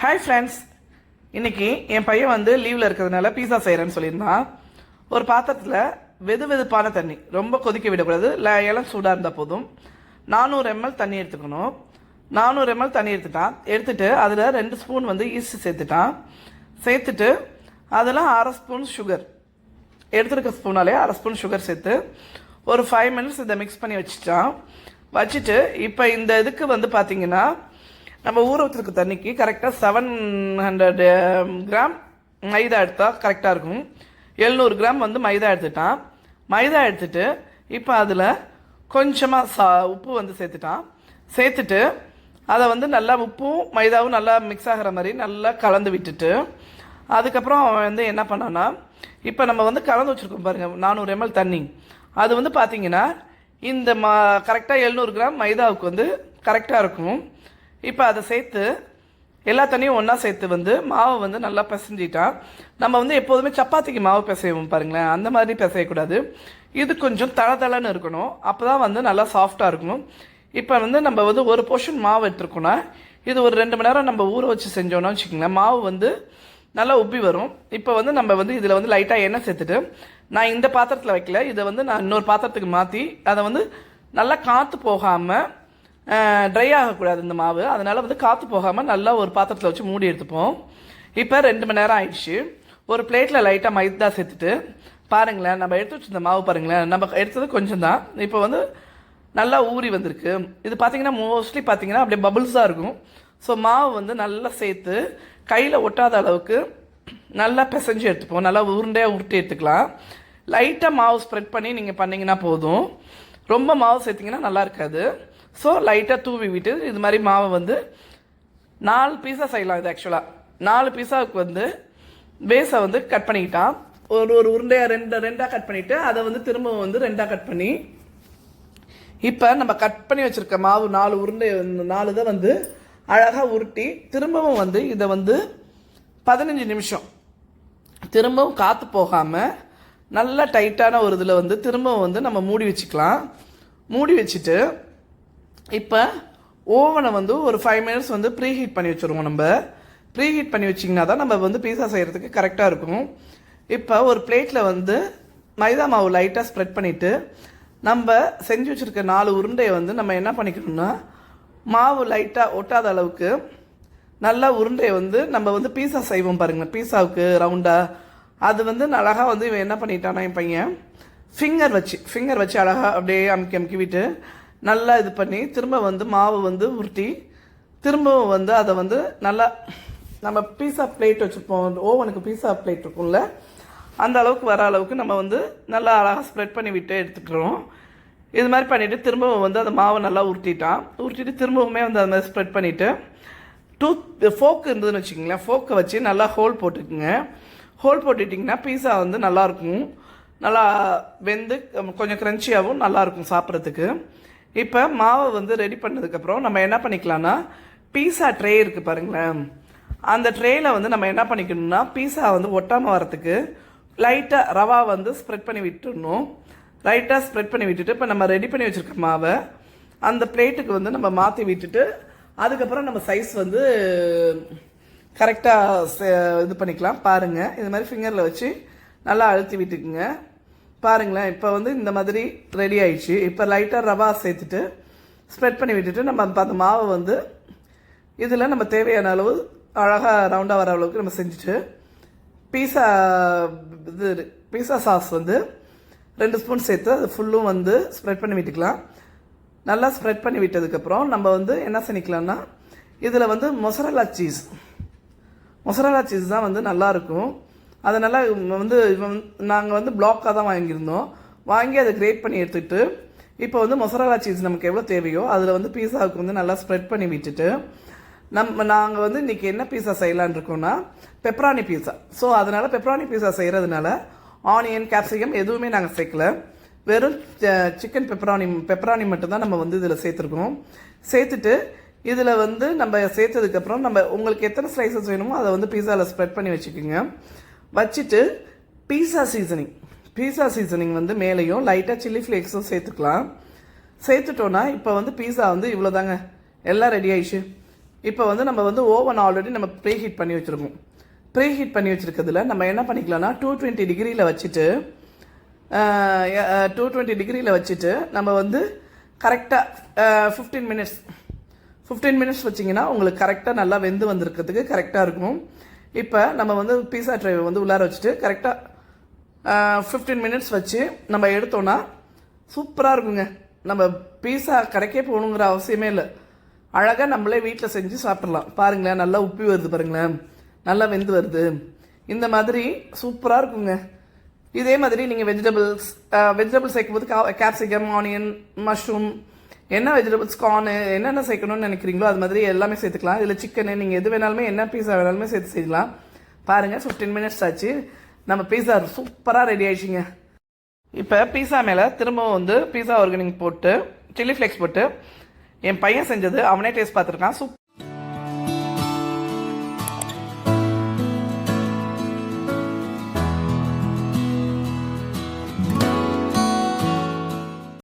Hi friends இன்னைக்கு என் பையன் வந்து லீவில் இருக்கிறதுனால பீஸா செய்கிறேன்னு சொல்லியிருந்தான். ஒரு பாத்திரத்தில் வெது வெதுப்பான தண்ணி. ரொம்ப கொதிக்க விடக்கூடாது. இல்லை இளம் சூடாக இருந்தால் போதும். நானூறு எம்எல் தண்ணி எடுத்துக்கணும். நானூறு எம்எல் தண்ணி எடுத்துட்டான். எடுத்துட்டு அதில் ரெண்டு ஸ்பூன் வந்து ஈஸ்ட் சேர்த்துட்டான். சேர்த்துட்டு அதில் அரை ஸ்பூன் சுகர் எடுத்துருக்க ஸ்பூனாலே அரை ஸ்பூன் சுகர் சேர்த்து ஒரு ஃபைவ் மினிட்ஸ் இதை மிக்ஸ் பண்ணி வச்சுட்டான். வச்சுட்டு இப்போ இந்த இதுக்கு வந்து பார்த்தீங்கன்னா நம்ம ஊற வச்சிருக்க தண்ணிக்கு கரெக்டாக செவன் ஹண்ட்ரட் கிராம் மைதா எடுத்தால் கரெக்டாக இருக்கும். எழுநூறு கிராம் வந்து மைதா எடுத்துட்டான். மைதா எடுத்துட்டு இப்போ அதில் கொஞ்சமாக சா உப்பு வந்து சேர்த்துட்டான். சேர்த்துட்டு அதை வந்து நல்லா உப்பும் மைதாவும் நல்லா மிக்ஸ் ஆகிற மாதிரி நல்லா கலந்து விட்டுட்டு அதுக்கப்புறம் அவன் வந்து என்ன பண்ணான்னா இப்போ நம்ம வந்து கலந்து வச்சுருக்கோம் பாருங்கள் நானூறு எம்எல் தண்ணி. அது வந்து பார்த்தீங்கன்னா இந்த மா கரெக்டாக எழுநூறு கிராம் மைதாவுக்கு வந்து கரெக்டாக இருக்கும். இப்போ அதை சேர்த்து எல்லா தண்ணியும் ஒன்றா சேர்த்து வந்து மாவை வந்து நல்லா பிசைஞ்சிட்டா நம்ம வந்து எப்போதுமே சப்பாத்திக்கு மாவு பிசைவோம் பாருங்களேன். அந்த மாதிரி பிசையக்கூடாது. இது கொஞ்சம் தளதளன்னு இருக்கணும். அப்போ தான் வந்து நல்லா சாஃப்டாக இருக்கணும் இப்போ வந்து நம்ம வந்து ஒரு போர்ஷன் மாவு எடுத்துருக்கோன்னா இது ஒரு ரெண்டு மணி நேரம் நம்ம ஊற வச்சு செஞ்சோன்னா வச்சுக்கோங்களேன் மாவு வந்து நல்லா உப்பி வரும். இப்போ வந்து நம்ம வந்து இதில் வந்து லைட்டாக எண்ணெய் சேர்த்துட்டு நான் இந்த பாத்திரத்தில் வைக்கல. இதை வந்து நான் இன்னொரு பாத்திரத்துக்கு மாற்றி அதை வந்து நல்லா காற்று போகாமல் ட்ரை ஆகக்கூடாது இந்த மாவு. அதனால் வந்து காற்று போகாமல் நல்லா ஒரு பாத்திரத்தில் வச்சு மூடி எடுத்துப்போம். இப்போ ரெண்டு மணி நேரம் ஆயிடுச்சு. ஒரு பிளேட்டில் லைட்டாக மைதா சேர்த்துட்டு பாருங்களேன் நம்ம எடுத்து வச்சிருந்த மாவு பாருங்களேன் நம்ம எடுத்தது கொஞ்சம் தான் இப்போ வந்து நல்லா ஊறி வந்திருக்கு. இது பார்த்தீங்கன்னா மோஸ்ட்லி பார்த்தீங்கன்னா அப்படியே பபுள்ஸாக இருக்கும். ஸோ மாவு வந்து நல்லா சேர்த்து கையில் ஒட்டாத அளவுக்கு நல்லா பிசைஞ்சு எடுத்துப்போம். நல்லா உருண்டையாக உருட்டி எடுத்துக்கலாம். லைட்டாக மாவு ஸ்ப்ரெட் பண்ணி நீங்கள் பண்ணிங்கன்னா போதும். ரொம்ப மாவு சேர்த்திங்கன்னா நல்லா இருக்காது. ஸோ லைட்டாக தூவி விட்டு இது மாதிரி மாவை வந்து நாலு பீஸா செய்யலாம் இது ஆக்சுவலாக நாலு பீஸாவுக்கு வந்து பேஸை வந்து கட் பண்ணிக்கிட்டான் ஒரு ஒரு உருண்டையாக ரெண்டு ரெண்டாக கட் பண்ணிவிட்டு அதை வந்து திரும்பவும் வந்து ரெண்டாக கட் பண்ணி இப்போ நம்ம கட் பண்ணி வச்சுருக்க மாவு நாலு உருண்டை நாலு இதை வந்து அழகாக உருட்டி திரும்பவும் வந்து இதை வந்து பதினஞ்சு நிமிஷம் திரும்பவும் காற்று போகாமல் நல்லா டைட்டான ஒரு இதில் வந்து திரும்பவும் வந்து நம்ம மூடி வச்சுக்கலாம். மூடி வச்சுட்டு இப்போ ஓவனை வந்து ஒரு ஃபைவ் மினிட்ஸ் வந்து ப்ரீ ஹீட் பண்ணி வச்சுருவோம் நம்ம. ப்ரீ ஹீட் பண்ணி வச்சிங்கன்னா தான் நம்ம வந்து பீஸா செய்கிறதுக்கு கரெக்டாக இருக்கும். இப்போ ஒரு பிளேட்டில் வந்து மைதா மாவு லைட்டாக ஸ்ப்ரெட் பண்ணிவிட்டு நம்ம செஞ்சு வச்சுருக்க நாலு உருண்டையை வந்து நம்ம என்ன பண்ணிக்கணும்னா மாவு லைட்டாக ஒட்டாத அளவுக்கு நல்லா உருண்டையை வந்து நம்ம வந்து பீஸா செய்வோம் பாருங்கள் பீஸாவுக்கு ரவுண்டாக அது வந்து அழகாக வந்து இவன் என்ன பண்ணிட்டானா என் பையன் ஃபிங்கர் வச்சு ஃபிங்கர் வச்சு அழகாக அப்படியே அமுக்கி அமுக்கி விட்டு நல்லா இது பண்ணி திரும்ப வந்து மாவு வந்து உருட்டி திரும்பவும் வந்து அதை வந்து நல்லா நம்ம பீஸா பிளேட் வச்சுருப்போம். ஓவனுக்கு பீஸா பிளேட் இருக்கும்ல அந்த அளவுக்கு வர அளவுக்கு நம்ம வந்து நல்லா அழகாக ஸ்ப்ரெட் பண்ணி விட்டு எடுத்துக்கிறோம். இது மாதிரி பண்ணிவிட்டு திரும்பவும் வந்து அந்த மாவை நல்லா உருட்டிட்டான். உருட்டிட்டு திரும்பவுமே வந்து அது மாதிரி ஸ்ப்ரெட் பண்ணிவிட்டு டூத் ஃபோக்கு இருந்ததுன்னு வச்சுக்கோங்களேன். ஃபோக்கை வச்சு நல்லா ஹோல் போட்டுக்குங்க. ஹோல் போட்டுட்டிங்கன்னா பீஸா வந்து நல்லாயிருக்கும் நல்லா வெந்து கொஞ்சம் க்ரன்ச்சியாகவும் நல்லாயிருக்கும் சாப்பிட்றதுக்கு. இப்போ மாவை வந்து ரெடி பண்ணதுக்கப்புறம் நம்ம என்ன பண்ணிக்கலாம்னா பீஸா ட்ரே இருக்குது பாருங்களேன். அந்த ட்ரேயில் வந்து நம்ம என்ன பண்ணிக்கணும்னா பீஸா வந்து ஒட்டாமல் வரத்துக்கு லைட்டாக ரவா வந்து ஸ்ப்ரெட் பண்ணி விட்டுடணும். லைட்டாக ஸ்ப்ரெட் பண்ணி விட்டுட்டு இப்போ நம்ம ரெடி பண்ணி வச்சுருக்க மாவை அந்த பிளேட்டுக்கு வந்து நம்ம மாற்றி விட்டுட்டு அதுக்கப்புறம் நம்ம சைஸ் வந்து கரெக்டாக இது பண்ணிக்கலாம். பாருங்கள் இது மாதிரி ஃபிங்கரில் வச்சு நல்லா அழுத்தி விட்டுக்குங்க. பாருங்களேன் இப்போ வந்து இந்த மாதிரி ரெடி ஆயிடுச்சு. இப்போ லைட்டாக ரவா சேர்த்துட்டு ஸ்ப்ரெட் பண்ணி விட்டுட்டு நம்ம அந்த அந்த மாவை வந்து இதில் நம்ம தேவையான அளவு அழகாக ரவுண்டாக வர அளவுக்கு நம்ம செஞ்சுட்டு பீஸா இது பீஸா சாஸ் வந்து ரெண்டு ஸ்பூன் சேர்த்து அது ஃபுல்லும் வந்து ஸ்ப்ரெட் பண்ணி விட்டுக்கலாம். நல்லா ஸ்ப்ரெட் பண்ணி விட்டதுக்கப்புறம் நம்ம வந்து என்ன செஞ்சிக்கலாம்னா இதில் வந்து மொசரலா சீஸ் மொசரலா சீஸ் தான் வந்து நல்லாயிருக்கும் அதனால் நல்லா வந்து நாங்கள் வந்து பிளாக்காக தான் வாங்கியிருந்தோம். வாங்கி அதை கிரேட் பண்ணி எடுத்துகிட்டு இப்போ வந்து மொசரலா சீஸ் நமக்கு எவ்வளோ தேவையோ அதில் வந்து பீஸாவுக்கு வந்து நல்லா ஸ்ப்ரெட் பண்ணி விட்டுட்டு நம்ம நாங்கள் வந்து இன்றைக்கி என்ன பீஸா செய்யலான் இருக்கோம்னா பெப்ரானி பீஸா ஸோ அதனால் பெப்ரானி பீஸா செய்கிறதுனால ஆனியன் கேப்சிகம் எதுவுமே நாங்கள் சேர்க்கல. வெறும் சிக்கன் பெப்பரானி பெப்பரானி மட்டும்தான் நம்ம வந்து இதில் சேர்த்துருக்கோம். சேர்த்துட்டு இதில் வந்து நம்ம சேர்த்ததுக்கப்புறம் நம்ம உங்களுக்கு எத்தனை ஸ்லைசஸ் வேணுமோ அதை வந்து பீஸாவில் ஸ்ப்ரெட் பண்ணி வச்சுக்கோங்க. வச்சுட்டு பீஸா சீசனிங் பீஸா சீசனிங் வந்து மேலேயும் லைட்டாக சில்லி ஃப்ளேக்ஸும் சேர்த்துக்கலாம். சேர்த்துட்டோன்னா இப்போ வந்து பீஸா வந்து இவ்வளோ தாங்க எல்லாம் ரெடி ஆயிடுச்சு. இப்போ வந்து நம்ம வந்து ஓவன் ஆல்ரெடி நம்ம ப்ரீ ஹீட் பண்ணி வச்சுருக்கோம். ப்ரீ ஹீட் பண்ணி வச்சுருக்கிறதுல நம்ம என்ன பண்ணிக்கலாம்னா டூ டுவெண்ட்டி டிகிரியில் வச்சுட்டு டூ டுவெண்ட்டி டிகிரியில் வச்சுட்டு நம்ம வந்து கரெக்டாக ஃபிஃப்டீன் மினிட்ஸ் ஃபிஃப்டீன் மினிட்ஸ் வச்சிங்கன்னா உங்களுக்கு கரெக்டாக நல்லா வெந்து வந்திருக்கிறதுக்கு கரெக்டாக இருக்கும். இப்போ நம்ம வந்து பீஸா ட்ரைவை வந்து உள்ளார வச்சுட்டு கரெக்டாக ஃபிஃப்டீன் மினிட்ஸ் வச்சு நம்ம எடுத்தோன்னா சூப்பராக இருக்குங்க. நம்ம பீஸா கடைக்கே போகணுங்கிற அவசியமே இல்லை. அழகாக நம்மளே வீட்டில் செஞ்சு சாப்பிட்றலாம் பாருங்களேன் நல்லா உப்பி வருது பாருங்களேன். நல்லா வெந்து வருது. இந்த மாதிரி சூப்பராக இருக்குங்க. இதே மாதிரி நீங்கள் வெஜிடபிள்ஸ் வெஜிடபிள்ஸ் சேர்க்கும்போது கேப்சிகம் ஆனியன் மஷ்ரூம் என்ன வெஜிடபிள்ஸ் கார்னு என்னென்ன சேர்க்கணும்னு நினைக்கிறீங்களோ அது மாதிரி எல்லாமே சேர்த்துக்கலாம். இதில் சிக்கனு நீங்கள் எது வேணாலுமே என்ன பீஸா வேணாலுமே சேர்த்து செய்யலாம். பாருங்கள் ஃபிஃப்டீன் மினிட்ஸ் ஆச்சு. நம்ம பீஸா சூப்பராக ரெடி ஆயிடுச்சுங்க. இப்போ பீஸா மேலே திரும்பவும் வந்து பீஸா ஆர்கனிக் போட்டு சில்லி ஃப்ளேக்ஸ் போட்டு என் பையன் செஞ்சது அவனே டேஸ்ட் பார்த்துருக்கான். சூப்